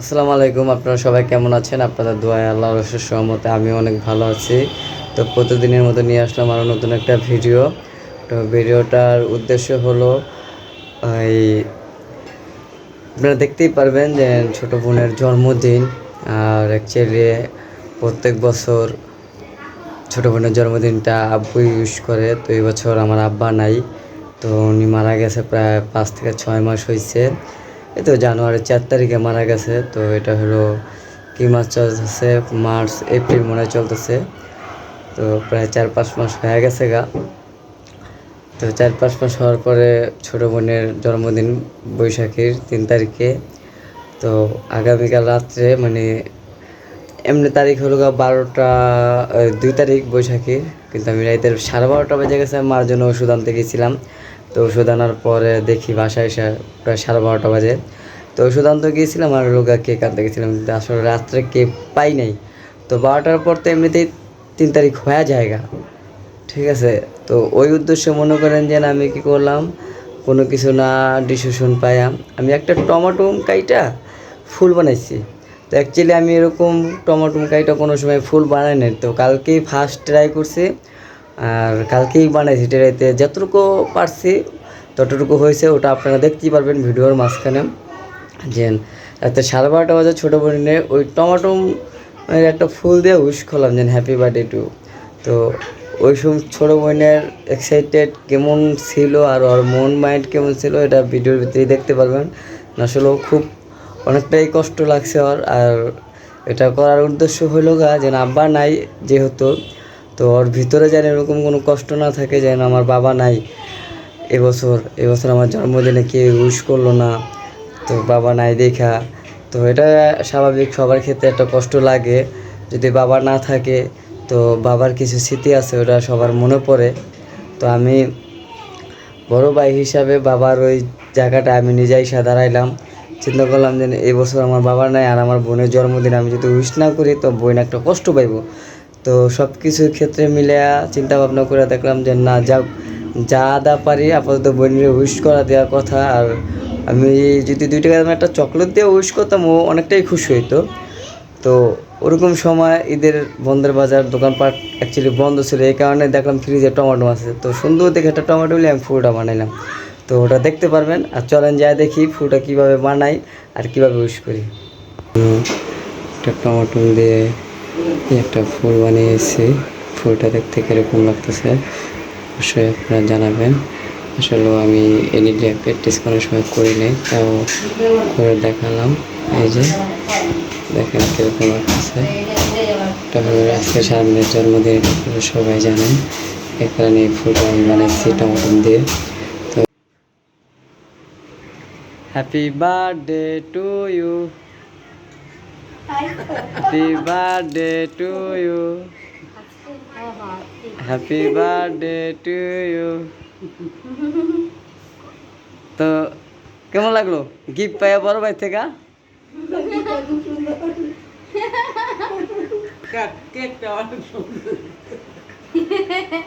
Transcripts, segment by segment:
আসসালামু আলাইকুম, আপনারা সবাই কেমন আছেন? আপনাদের দোয়ায় আল্লাহ রসের সহমতে আমি অনেক ভালো আছি। তো প্রতিদিনের মতো নিয়ে আসলাম আরও নতুন একটা ভিডিও। তো ভিডিওটার উদ্দেশ্য হলো, এই, আপনারা দেখতেই পারবেন যে ছোট বোনের জন্মদিন। আর অ্যাকচুয়ালি প্রত্যেক বছর ছোট বোনের জন্মদিনটা আব্বু ইউজ করে। তো এই বছর আমার আব্বা নাই। তো উনি মারা গেছে প্রায় পাঁচ থেকে ছয় মাস হয়েছে এই তো জানুয়ারি চার তারিখে মারা গেছে, তো এটা হলো কি মাস চলতেছে? মার্চ, এপ্রিল মনে চলতেছে। তো প্রায় চার পাঁচ মাস হয়ে গেছে গা। তো চার পাঁচ মাস হওয়ার পরে ছোটো বোনের জন্মদিন, বৈশাখীর তিন তারিখে। তো আগামীকাল রাত্রে মানে এমনি তারিখ হলো গা বারোটা দুই তারিখ বৈশাখীর, কিন্তু আমি রাইতের সাড়ে বারোটা বেজে গেছে, মার জন্য ওষুধ আনতে গেছিলাম। তো ওষুধ আনার পরে দেখি বাসায় এসে প্রায় সাড়ে বারোটা বাজে। তো ওষুধ আনতে গিয়েছিলাম আর লোকা কেক আনতে গেছিলাম। কিন্তু আসলে রাত্রে কেক পাই নাই। তো বারোটার পর তো এমনিতেই তিন তারিখ হয়ে জায়গা ঠিক আছে? তো ওই উদ্দেশ্যে মনে করেন যে আমি কি করলাম? কোনো কিছু না ডিসিশন পাইয়াম আমি একটা টমাটো কাইটা ফুল বানাইছি। তো অ্যাকচুয়ালি আমি এরকম টমাটো কাইটা কোনো সময় ফুল বানাই নাই। তো কালকেই ফার্স্ট ট্রাই করছি। আর কালকেই বানাইছি ট্রাইতে যতটুকু পারছি ততটুকু হয়েছে, ওটা আপনারা দেখতেই পারবেন ভিডিওর মাঝখানে। যে রাতে সাড়ে বারোটা বাজে ছোটো বোনে ওই টমাটো একটা ফুল দিয়ে উইশ করলাম যে হ্যাপি বার্থডে টু তো ওই সময় ছোটো বোনের এক্সাইটেড কেমন ছিল আর ওর মন মাইন্ড কেমন ছিল, এটা ভিডিওর ভিতরেই দেখতে পারবেন। আসলে খুব অনেকটাই কষ্ট লাগছে ওর, আর এটা করার উদ্দেশ্য হলো গা যেন আব্বা নাই যেহেতু, তো ওর ভিতরে যেন এরকম কোনো কষ্ট না থাকে যেন আমার বাবা নাই। এবছর এবছর আমার জন্মদিনে কেউ উইশ করল না, তো বাবা নাই দেখা। তো এটা স্বাভাবিক, সবার ক্ষেত্রে একটা কষ্ট লাগে। যদি বাবা না থাকে, তো বাবার কিছু স্মৃতি আছে, ওটা সবার মনে পড়ে। তো আমি বড় ভাই হিসাবে বাবার ওই জায়গাটা আমি নিজেই এসে দাঁড়াইলাম চিন্তা করলাম যে এবছর আমার বাবা নাই আর আমার বোনের জন্মদিন, আমি যদি উইশ না করি, তো বোন একটা কষ্ট পাইব। তো সব কিছুর ক্ষেত্রে মিলে চিন্তা ভাবনা করে দেখলাম যে না যা যা দা পারি, আপাতত বোনের উইশ করা দেওয়ার কথা। আর আমি যদি দুই টাকা একটা চকলেট দিয়ে উইশ করতাম, ও অনেকটাই খুশি হইতো। তো ওরকম সময় ঈদের বন্ধের বাজার, দোকানপাট অ্যাকচুয়ালি বন্ধ ছিল। এই কারণে দেখলাম ফ্রিজে টমেটো আছে। তো সুন্দর দেখে একটা টমেটো নিয়ে আমি ফুলটা বানাইলাম। তো ওটা দেখতে পারবেন। আর চলেন যায় দেখি ফুলটা কীভাবে বানাই আর কীভাবে ইউজ করি। একটা টমেটো দিয়ে একটা ফুল বানিয়েছি। ফুলটা দেখতে কীরকম লাগতেছে। অবশ্যই আপনারা জানাবেন। আসলে আমি এডিটে প্র্যাকটিস করার সময় করি নাই তাও করে দেখালাম। এই যে, দেখেন কীরকম লাগতেছে। এটা হলো আজকে সামনের জন্মদিন সবাই জানেন। এই কারণে আমি বানাইছি টমেটো দিয়ে। তো happy birthday to you happy birthday to you happy birthday to you তো কেমন লাগল? গিফট পাইয়া বড় ভাই থেকে?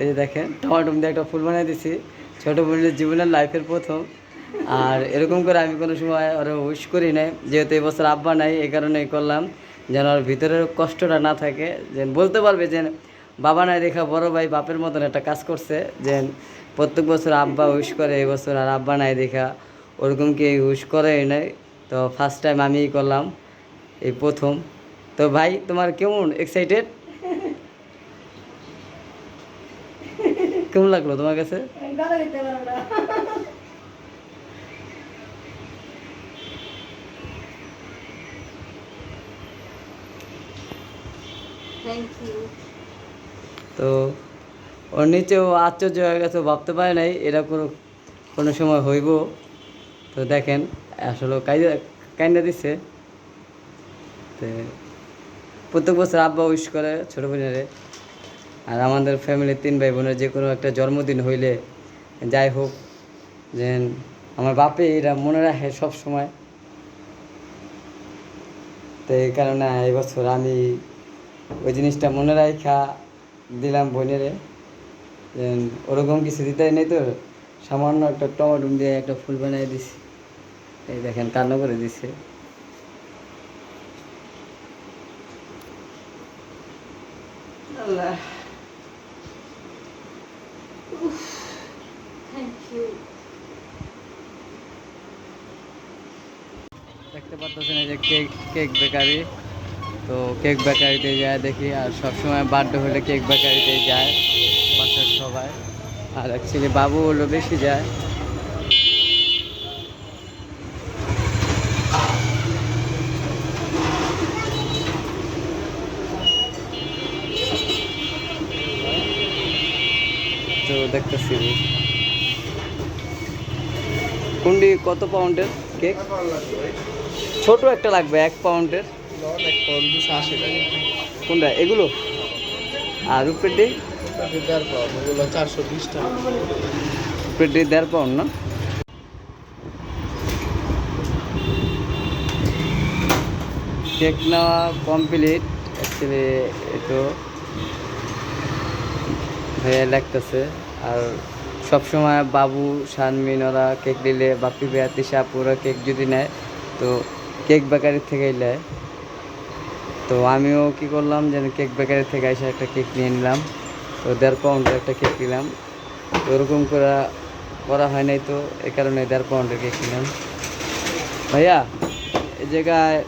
এই যে দেখেন টমাটো দিয়ে একটা ফুল বানিয়ে দিছি। ছোটো বোনের জীবনের লাইফের প্রথম। আর এরকম করে আমি কোনো সময় ওরা উইশ করি নাই। যেহেতু এবছর আব্বা নাই এই কারণেই করলাম। যেন ওর ভিতরের কষ্টটা না থাকে। যে বলতে পারবে যে বাবা নাই দেখা বড় ভাই বাপের মতন একটা কাজ করছে, যে প্রত্যেক বছর আব্বা উইশ করে, এই বছর আর আব্বা নাই দেখা, ওরকম কি উইশ করে নাই। তো ফার্স্ট টাইম আমিই করলাম, এই প্রথম। তো ভাই, তোমার কেমন? এক্সাইটেড কেমন লাগল তোমার কাছে? থ্যাংক ইউ তো ওর নিচেও আশ্চর্য হয়ে গেছে ভাবতে পারে নাই এরা কোনো কোনো সময় হইব। তো দেখেন, আসলে কাইদা, কাইন্দা দিচ্ছে তো প্রত্যেক বছর আব্বা উইশ করে ছোটো বোনেরে। আর আমাদের ফ্যামিলির তিন ভাই বোনের যে কোনো একটা জন্মদিন হইলে যাই হোক যে আমার বাপে এরা মনে রাখে সব সময়। তো এই কারণে এবছর আমি ওই জিনিসটা মনে রাখা দিলাম বোনেরে। ওরকম কিছু দিতে নেই তো। সামান্য একটা টমেটো দিয়ে একটা ফুল বানিয়ে দিছি। এই দেখেন কান্না করে দিছে। দেখতে পাচ্ছেন এই যে কেক কেক বেকারি। তো কেক বেকারিতে যায় দেখি, আর সবসময় বার্থডে হলে কেক বেকারিতে যায় বাসার সবাই। আর অ্যাকচুয়ালি বাবু হলো বেশি যায়। তো দেখতেছি। কুন্ডি কত পাউন্ডের কেক? ছোট একটা লাগবে, এক পাউন্ডের কোনটা? এগুলো? আর উপরের ডে চারশো বিশ টাকা উপরের ডে দেড় পাউন্ড না? কেক নেওয়া কমপ্লিট অ্যাকচুয়ালি একটু ভাইয়া লাগতেছে। আর সবসময় বাবু, শানমিন, ওরা কেক নিলে বাপি ভাইয়া, তিশা পুরো কেক যদি নেয়, তো কেক বেকারির থেকেই নেয়। তো আমিও কি করলাম যে কেক বেকারি থেকে এসে একটা কেক নিয়ে নিলাম। তো দেড় পাউন্ডের একটা কেক নিলাম। তো ওরকম করে করা হয় নাই তো, এ কারণে দেড় পাউন্ডের কেক নিলাম। ভাইয়া, এই জায়গায়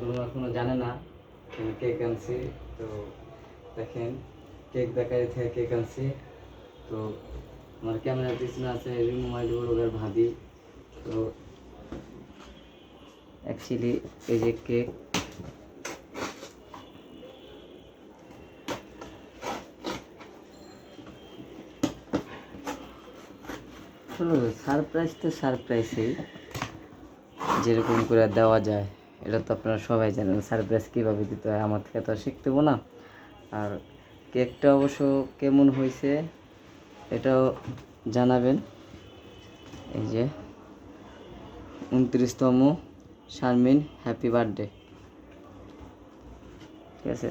তো এখনও জানে না। আমি কেক আনছি, তো দেখেন কেক বেকারি থেকে কেক আনছি। তো আমার ক্যামেরার পিছনে আছে রিমু মাইডুর ভাবি। তো অ্যাকচুয়ালি এই যে কেক সারপ্রাইজ তো সারপ্রাইজই যেরকম করে দেওয়া যায়। এটা তো আপনারা সবাই জানেন সারপ্রাইজ কীভাবে দিতে হয়, আমার থেকে তো আর শিখতে না। আর কেকটা অবশ্য কেমন হয়েছে এটাও জানাবেন। এই যে, উনত্রিশতম শারমিন, হ্যাপি বার্থডে। ঠিক আছে?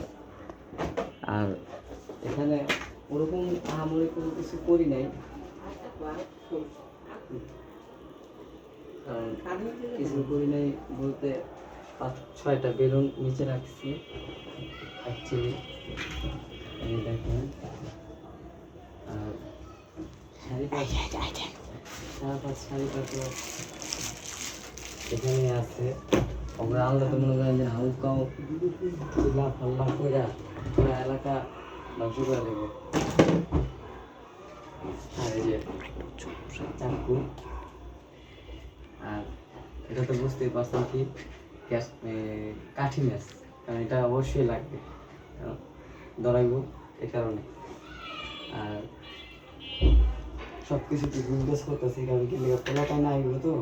আর এখানে ওরকম আহামরি কোনো কিছু করি নাই। কারণ কিছু করি নাই বলতে পাঁচ ছয়টা বেলুন নিচে রাখছি। অ্যাকচুয়ালি এই দেখেন। আর শাড়ি সারা পাঁচ শাড়ি পাঁচ এখানে আছে। আমরা আলাদা তো মনে করেন যে হালকাও চিল্লা ফাল্লা করে পুরো এলাকা ধ্বংস করে দেবো। আর এই যে চাকু। আর এটা তো বুঝতেই পারছেন কি? কাঠি ম্যাচ কারণ এটা অবশ্যই লাগবে। কারণ দৌড়াইব এই কারণে। আর সব কিছু গুজগাছ করতেছি, কারণ কি পোলাপাই না এগুলো তো?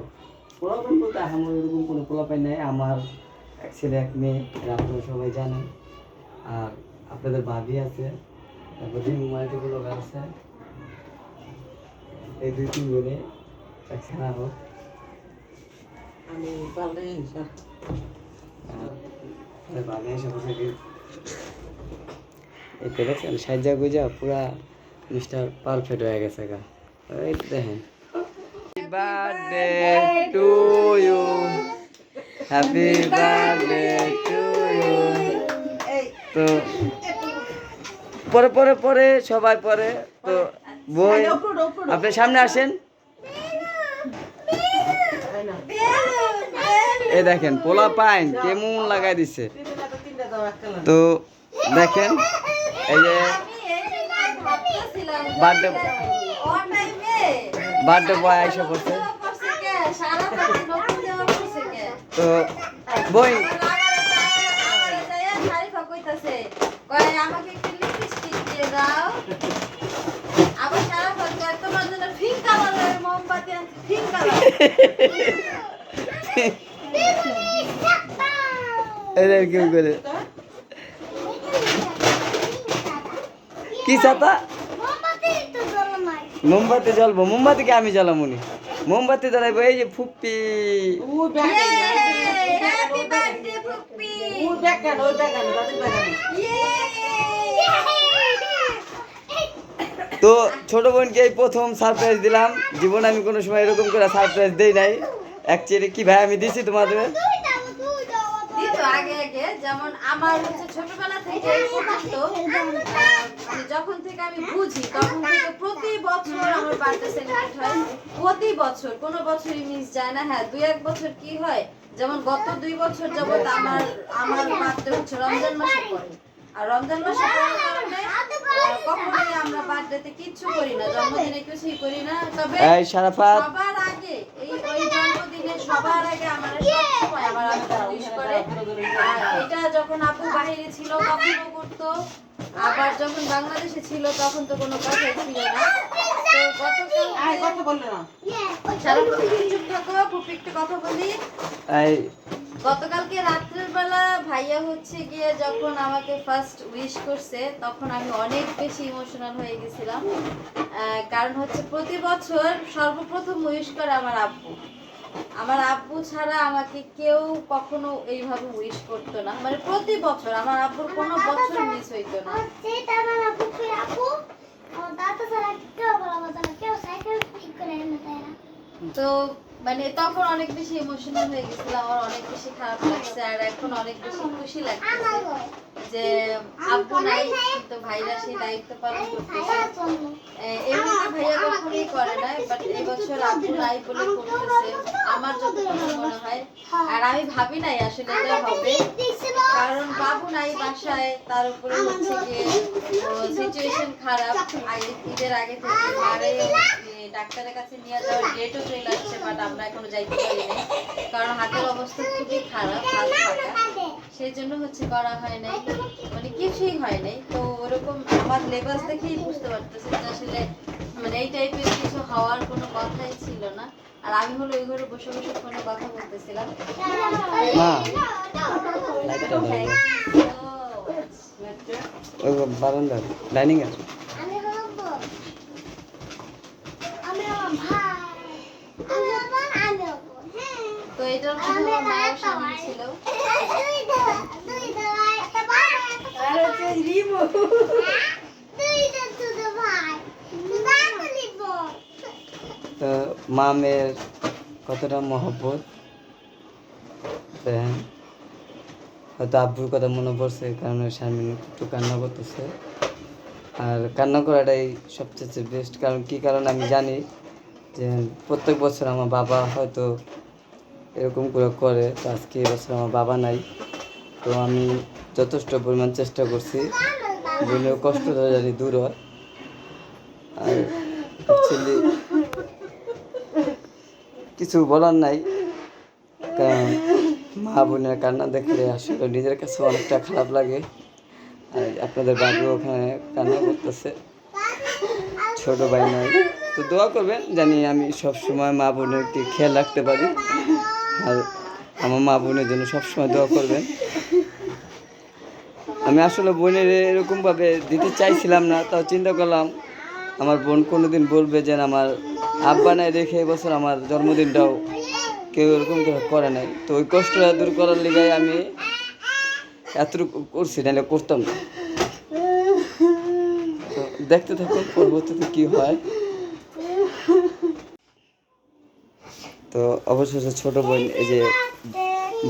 পোলাপাই বলতে আমার এরকম কোনো পোলাপাই নাই। আমার এক ছেলে, এক মেয়ে আপনারা সবাই জানেন আর আপনাদের ভাবি আছে, তারপর দিন মাল্টিগুলো আছে। এই দুই তিন জনে একসাথে হোক আমি পারলে এই তো দেখছেন সাজা গুজা পুরা মিস্টার পারফেক্ট হয়ে গেছে গা। এই দেখেন। Birthday to you happy birthday to you তো পরে পরে পরে সবাই পরে তো বই আপনি সামনে আসেন। এই দেখেন পোলা পাইন কেমন লাগাই দিছে। তো দেখেন এই যে বার্থডে বার্থডে বয় আইসা করছে তো বই আমাকে একটু লিপস্টিক দিয়ে দাও আবার সারা ফটো তোমার জন্য পিঙ্ক কালারের মোমবাতি আনছি পিঙ্ক কালার এদের কেউ করে কি ছাতা? মোমবাতি জ্বলবো মোমবাতিকে আমি জ্বালামুনি মোমবাতি ধরাইবো এই যে ফুপ্পি। কেন তো ছোট বোনকে এই প্রথম সারপ্রাইজ দিলাম। জীবনে আমি কোনো সময় এরকম করে সারপ্রাইজ দেই নাই। অ্যাকচুয়ালি কি ভাই আমি দিছি তোমাদের? আগে আগে। যেমন আমার হচ্ছে ছোটবেলা থেকে মানে যখন থেকে আমি বুঝি তখন থেকে প্রতি বছর আমার বার্থডে সেলিব্রেট হয়। প্রতি বছর কোনো বছরই মিস যায় না। হ্যাঁ দুই এক বছর কি হয় যেমন গত দুই বছর যাবত আমার আমার বার্থডে হচ্ছে রমজান মাসে পড়ে। আর রমজান মাসে পড়ার কারণে আহ, কখনোই আমরা বার্থডেতে কিচ্ছু করি না জন্মদিনে কিছুই করি না। তবে এই সারাফাত। সবার আগে এই ওই জন্মদিনে সবার আগে আমার সবসময় আমার আব্বু উইশ করে। আর এটা যখন আপু বাইরে ছিল তখনও করতো। আবার যখন বাংলাদেশে ছিল তখন তো কোনো কথাই ছিল না। তো কথা বললে না। সারা চুপ থাকো ফুপি একটু কথা বলি। এই গতকালকে রাত্রের বেলা ভাইয়া হচ্ছে গিয়ে যখন আমাকে ফার্স্ট উইশ করছে তখন আমি অনেক বেশি ইমোশনাল হয়ে গেছিলাম। কারণ হচ্ছে প্রতি বছর সর্বপ্রথম উইশ করে আমার আব্বু। আমার আব্বু ছাড়া আমাকে কেউ কখনো এইভাবে উইশ করতো না। মানে প্রতি বছর আমার আব্বুর কোনো বছর মিস হইতো না। তো মানে তখন অনেক বেশি ইমোশনাল হয়ে গেছিলাম আমার অনেক বেশি খারাপ লাগছে আর এখন অনেক বেশি খুশি লাগছে যে আব্বু নাই, কিন্তু ভাইরা সেই দায়িত্ব পালন করতেছে। এমনিতে ভাইয়া কখনোই করে না বাট এবছর আব্বু নাই বলে করতেছে, আমার যতটুকু মনে হয়। আর আমি ভাবি নাই আসলে এটা হবে। কারণ বাবু নাই বাসায় তার উপরে হচ্ছে গিয়ে সিচুয়েশন খারাপ। আগে ঈদের আগে থেকে মারে ডাক্তারের কাছে নিয়ে যাওয়ার ডেটও চলে আসছে বাট আমরা এখনও যাইতে পারি নাই। কারণ হাতের অবস্থা খুবই খারাপ হাত ফাঁকা সেই জন্য হচ্ছে করা হয় নাই। মানে কিছুই হয় নাই। তো ওরকম আমার লেবাস দেখেই বুঝতে পারতেছি যে আসলে মানে এই টাইপের কিছু হওয়ার কোনো কথাই ছিল না। আর আমি হলো ওই ঘরে বসে বসে ফোনে কথা বলতেছিলাম। মা। লাইটটা দাও Thank you so much. ওই বারান্দা ডাইনিং হ্যাঁ। তো এটার মধ্যে মায়ের ছিল। আর হচ্ছে রিমো দুইটা ছোট ভাই দাঁত লিখব তো মা মেয়ের কতটা মহব্বত? হয়তো আব্বুর কথা মনে পড়ছে কারণ শারমিন একটু কান্না করতেছে। আর কান্না করাটাই সবচেয়ে বেস্ট কারণ কি কারণ আমি জানি যে প্রত্যেক বছর আমার বাবা হয়তো এরকম করে করে, তো আজকে এবছর আমার বাবা নাই। তো আমি যথেষ্ট পরিমাণ চেষ্টা করছি বোনের কষ্টটা জানি দূর হয়। আর অ্যাকচুয়ালি কিছু বলার নাই। কারণ মা বোনের কান্না দেখলে আসলে নিজের কাছে অনেকটা খারাপ লাগে। আর আপনাদের বাবু ওখানে কান্না করতেছে। ছোট ভাই নাই তো দোয়া করবেন জানি আমি সব সময় মা বোনের বোনেরকে খেয়াল রাখতে পারি। আর আমার মা বোনের জন্য সবসময় দোয়া করবেন। আমি আসলে বোনের এরকমভাবে দিতে চাইছিলাম না, তাও চিন্তা করলাম, আমার বোন কোনোদিন বলবে যে আমার আব্বা নাই রেখে এবছর আমার জন্মদিনটাও কেউ এরকম করে নাই তো ওই কষ্টটা দূর করার লিগে আমি এতটুকু করছি, নাহলে করতাম না তো দেখতে থাকুন, পরবর্তীতে কি হয় তো অবশেষে ছোট বোন এই যে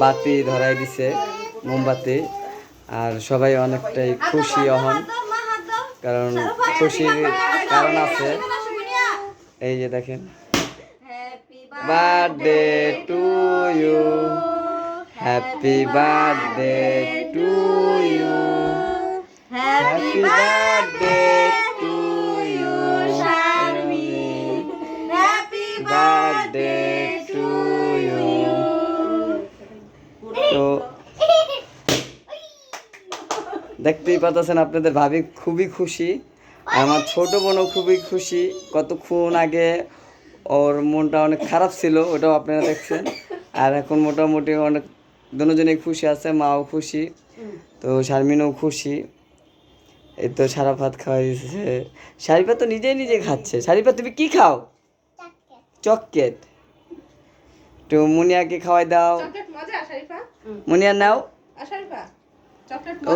বাতি ধরাই দিছে, মোমবাতি, আর সবাই অনেকটাই খুশি হন। কারণ খুশির কারণ আছে। এই যে দেখেন। Birthday to you happy birthday to you happy birthday to you. Happy birthday to you তো দেখতেই পাচ্ছেন আপনাদের ভাবি খুবই খুশি। আমার ছোট বোনও খুবই খুশি। কতক্ষণ আগে ওর মনটা অনেক খারাপ ছিল ওটাও আপনারা দেখছেন। আর এখন মোটামুটি অনেক দুজনেই খুশি আছে মাও খুশি। তো শারমিনও খুশি। এই তো সারা ভাত খাওয়াই দিচ্ছে শারিফা তো নিজেই নিজে খাচ্ছে। শারিফা তুমি কি খাও? চকলেট। তো মুনিয়াকে খাওয়াই দাও। মুনিয়া নাও।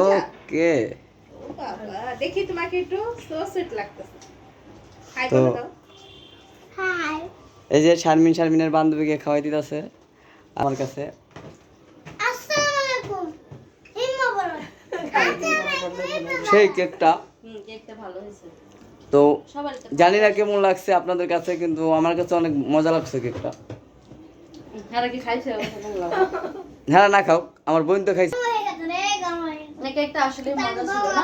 ওকে। দেখি তোমাকে একটু সো সুইট লাগতেছে। হাই তো- বলে দাও হাই এই যে শারমিন শারমিনের বান্ধবীকে খাওয়াই দিতেছে আমার কাছে। আসসালামু আলাইকুম ইম্মা বলো। সেই কেকটা। কেকটা ভালো হয়েছে। তো জানি না কেমন লাগছে আপনাদের কাছে কিন্তু আমার কাছে অনেক মজা লাগছে কেকটা। হ্যাঁ কি খাইছে? বললাম হ্যাঁ না খাও আমার বোন তো খাইছে হয়ে গেছে রে গরম হয়ে গেছে না কেকটা আসলে মজা ছিল না?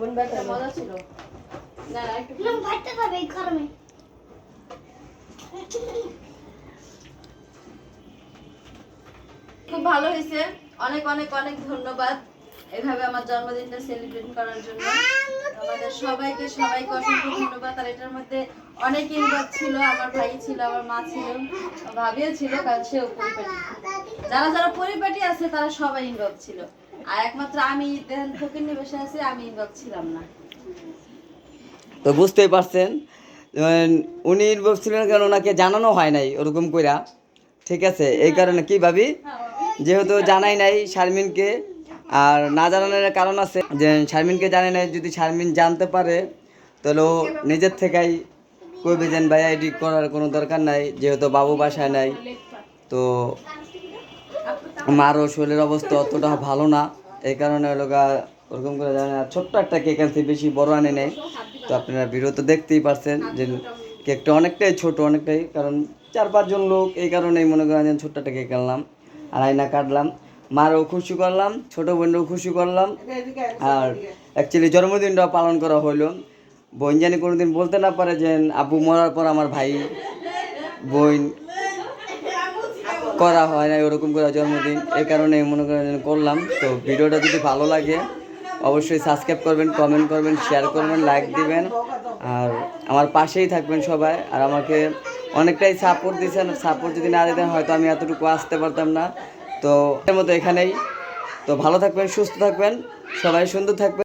বোন বেটা মজা ছিল। না একটু ভাতটা খাবে গরমে। খুব ভালো হয়েছে। অনেক অনেক অনেক ধন্যবাদ এভাবে আমার জন্মদিনটা সেলিব্রেট করার জন্য। আমাদের সবাইকে সবাইকে অসংখ্য ধন্যবাদ। আর এটার মধ্যে অনেক ইনভলভ ছিল আমার ভাই ছিল আমার মা ছিল ভাবিও ছিল কারণ সেও পরিপাটি। যারা যারা পরিপাটি আছে তারা সবাই ইনভলভ ছিল। আর একমাত্র আমি দেখেন ফকির নিবেশে আছি আমি ছিলাম না। তো বুঝতেই পারছেন উনি বলছিলেন কেন ওনাকে জানানো হয় নাই ওরকম কইরা? ঠিক আছে এই কারণে কি ভাবি? যেহেতু জানাই নাই শারমিনকে আর না জানানোর কারণ আছে যে শারমিনকে জানে নাই যদি শারমিন জানতে পারে তাহলে ও নিজের থেকেই কইবে যেন ভাইয়া এডি করার কোনো দরকার নাই যেহেতু বাবু বাসায় নাই। তো মারও শরীরের অবস্থা অতটা ভালো না। এই কারণে লোকা ওরকম করে জানে না, ছোট্ট একটা কেক আনছি, বেশি বড় আনে নেই। তো আপনারা ভিডিও তো দেখতেই পারছেন যে কেকটা অনেকটাই ছোট, অনেকটাই, কারণ চার পাঁচজন লোক, এই কারণেই মনে করেন যে ছোট্ট একটা কেক আনলাম, আর আয়না কাটলাম। মারও খুশি করলাম, ছোট বোনও খুশি করলাম। আর অ্যাকচুয়ালি জন্মদিনটাও পালন করা হলো বোন জানি কোনোদিন বলতে না পারে যে, আব্বু মরার পর আমার ভাই, বোন করা হয় না ওরকম করে জন্মদিন এই কারণে মনে করেন করলাম। তো ভিডিওটা যদি ভালো লাগে, অবশ্যই সাবস্ক্রাইব করবেন কমেন্ট করবেন শেয়ার করবেন লাইক দিবেন। আর আমার পাশেই থাকবেন সবাই। আর আমাকে অনেকটাই সাপোর্ট দিয়েছেন। সাপোর্ট যদি না দিতেন হয়তো আমি এতটুকু আসতে পারতাম না। তো এর মতো এখানেই। তো ভালো থাকবেন, সুস্থ থাকবেন। সবাই সুন্দর থাকবেন।